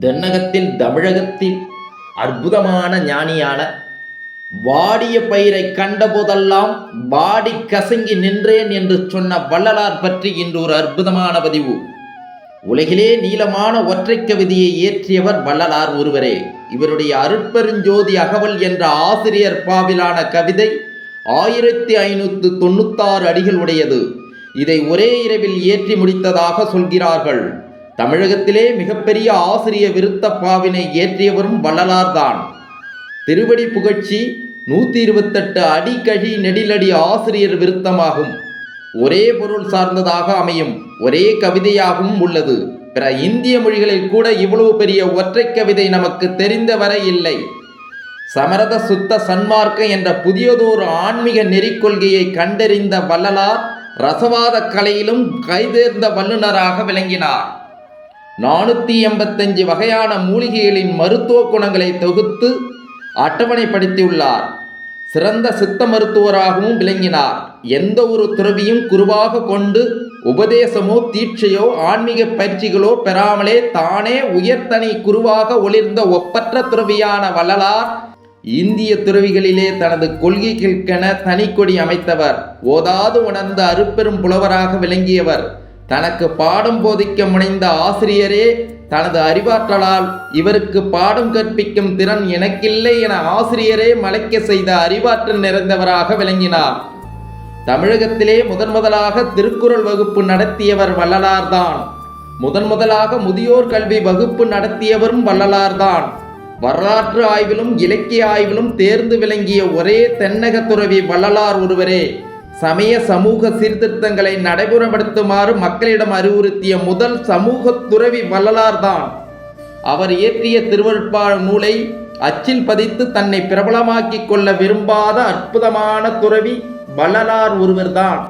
தென்னகத்தில் தமிழகத்தில் அற்புதமான ஞானியான வாடிய பயிரை கண்டபோதெல்லாம் வாடி கசங்கி நின்றேன் என்று சொன்ன வள்ளலார் பற்றி இன்று ஒரு அற்புதமான பதிவு. உலகிலே நீளமான ஒற்றைக் கவிதையை இயற்றியவர் வள்ளலார் ஒருவரே. இவருடைய அருட்பெருஞ்சோதி அகவல் என்ற ஆசிரியர் பாவிலான கவிதை ஆயிரத்தி ஐநூற்று தொண்ணூத்தாறு அடிகள் உடையது இதை ஒரே இரவில் இயற்றி முடித்ததாக சொல்கிறார்கள். தமிழகத்திலே மிகப்பெரிய ஆசிரிய விருத்த பாவினை இயற்றியவரும் வள்ளலார்தான். திருவடி புகழ்ச்சி நூற்றி இருபத்தெட்டு அடிக்கழி நெடிலடி ஆசிரியர் விருத்தமாகும். ஒரே பொருள் சார்ந்ததாக அமையும் ஒரே கவிதையாகவும் உள்ளது. பிற இந்திய மொழிகளில் கூட இவ்வளவு பெரிய ஒற்றை கவிதை நமக்கு தெரிந்தவரை இல்லை. சமரத சுத்த சன்மார்க்க என்ற புதியதோர் ஆன்மீக நெறிக்கொள்கையை கண்டறிந்த வள்ளலார் ரசவாத கலையிலும் கைதேர்ந்த வல்லுநராக விளங்கினார். நானூற்றி எண்பத்தஞ்சு வகையான மூலிகைகளின் மருத்துவ குணங்களை தொகுத்து அட்டவணைப்படுத்தியுள்ளார் சிறந்த சித்த மருத்துவராகவும் விளங்கினார். எந்த ஒரு துறவியும் குருவாக கொண்டு உபதேசமோ தீட்சையோ ஆன்மீக பயிற்சிகளோ பெறாமலே தானே உயர்தனி குருவாக ஒளிர்ந்த ஒப்பற்ற துறவியான வள்ளலார் இந்திய துறவிகளிலே தனது கொள்கைகளுக்கென தனிக்கொடி அமைத்தவர். ஓதாது உணர்ந்த அருப்பெரும் புலவராக விளங்கியவர். தனக்கு பாடம் போதிக்க முனைந்த ஆசிரியரே தனது அறிவாற்றலால் இவருக்கு பாடம் கற்பிக்கும் திறன் எனக்கில்லை என ஆசிரியரே மலைக்க செய்த அறிவாற்றல் நிறைந்தவராக விளங்கினார். தமிழகத்திலே முதன் முதலாக திருக்குறள் வகுப்பு நடத்தியவர் வள்ளலார்தான். முதன் முதலாக முதியோர் கல்வி வகுப்பு நடத்தியவரும் வள்ளலார்தான். வரலாற்று ஆய்விலும் இலக்கிய ஆய்விலும் தேர்ந்து விளங்கிய ஒரே தென்னக துறவி வள்ளலார் ஒருவரே. சமய சமூக சீர்திருத்தங்களை நடைமுறைப்படுத்துமாறு மக்களிடம் அறிவுறுத்திய முதல் சமூக துறவி வள்ளலார்தான் அவர் இயற்றிய திருவருட்பா நூலை அச்சில் பதித்து தன்னை பிரபலமாக்கிக் கொள்ள விரும்பாத அற்புதமான துறவி வள்ளலார் ஒருவர்தான்